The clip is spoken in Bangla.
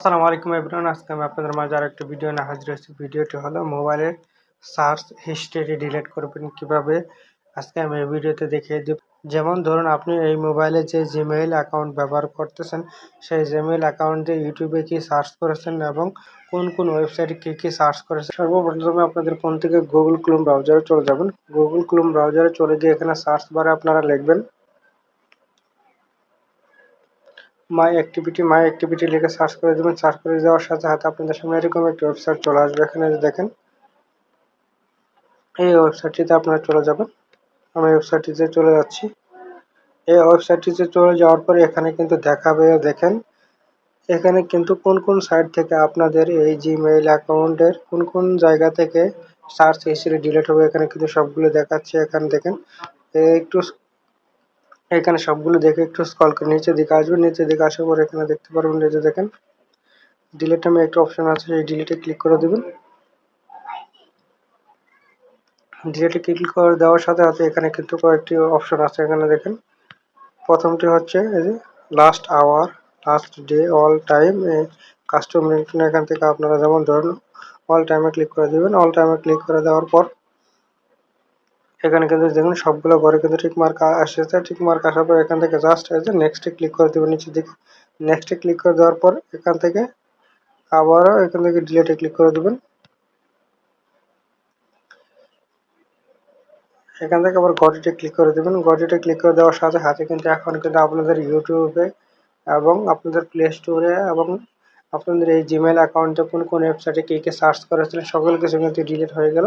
আসসালামু আলাইকুম এভরিওয়ান, আজকে আমি আপনাদের মাঝে আর একটা ভিডিও নিয়ে হাজির হয়েছি। ভিডিওটি হলো মোবাইলের সার্চ হিস্ট্রি ডিলিট করবেন কীভাবে? আজকে আমি এই ভিডিওতে দেখিয়ে দিব। যেমন ধরুন, আপনি এই মোবাইলে যে জিমেইল অ্যাকাউন্ট ব্যবহার করতেছেন, সেই জিমেইল অ্যাকাউন্টে ইউটিউবে কি সার্চ করেছেন এবং কোন কোন ওয়েবসাইটে কী কী সার্চ করেছেন? সর্বপ্রথমে আপনাদের ফোন থেকে গুগল ক্লোম ব্রাউজারে চলে যাবেন। গুগল ক্লোম ব্রাউজারে চলে গিয়ে এখানে সার্চ বারে আপনারা লিখবেন মাই অ্যাক্টিভিটি মাই অ্যাক্টিভিটি লিখে সার্চ করে দেবেন। সার্চ করে দেওয়ার সাথে সাথে আপনাদের সামনে এরকম একটি ওয়েবসাইট চলে আসবে। এখানে দেখেন, এই ওয়েবসাইটটিতে আপনারা চলে যাবেন। আমি ওয়েবসাইটটিতে চলে যাচ্ছি। এই ওয়েবসাইটটিতে চলে যাওয়ার পরে এখানে কিন্তু দেখাবে, দেখেন, এখানে কিন্তু কোন কোন সাইট থেকে আপনাদের এই জিমেইল অ্যাকাউন্টের কোন কোন জায়গা থেকে সার্চ হিস্ট্রি ডিলিট হবে, এখানে কিন্তু সবগুলো দেখাচ্ছে। এখানে দেখেন একটু এখানে সবগুলো দেখে একটু স্ক্রল করে নিচের দিকে আসবেন নিচের দিকে আসার পর এখানে দেখতে পারবেন এই যে দেখেন ডিলিট নামে একটা অপশন আছে, সেই ডিলিটে ক্লিক করে দেবেন। ডিলিটে ক্লিক করে দেওয়ার সাথে সাথে এখানে কিন্তু কয়েকটি অপশন আছে, এখানে দেখেন। প্রথমটি হচ্ছে এই যে last hour last day all time custom এখান থেকে আপনারা যেমন ধরুন অল টাইমে ক্লিক করে দেবেন। অল টাইমে ক্লিক করে দেওয়ার পর এখানে কিন্তু দেখুন, সবগুলো ঘরে কিন্তু ঠিক মার্ক আসছে ঠিক মার্ক আসার পর এখান থেকে জাস্ট এসে নেক্সটে ক্লিক করে দেবেন নিচের দিকে। নেক্সটে ক্লিক করে দেওয়ার পর এখান থেকে আবারও এখান থেকে ডিলেটে ক্লিক করে দেবেন। এখান থেকে আবার গডিতে ক্লিক করে দেবেন। গডিতে ক্লিক করে দেওয়ার সাথে সাথে কিন্তু এখন কিন্তু আপনাদের ইউটিউবে এবং আপনাদের প্লে স্টোরে এবং আপনাদের এই জিমেল অ্যাকাউন্টে কোন কোন ওয়েবসাইটে কী কী সার্চ করেছিলেন, সকল কিছু কিন্তু ডিলিট হয়ে গেল।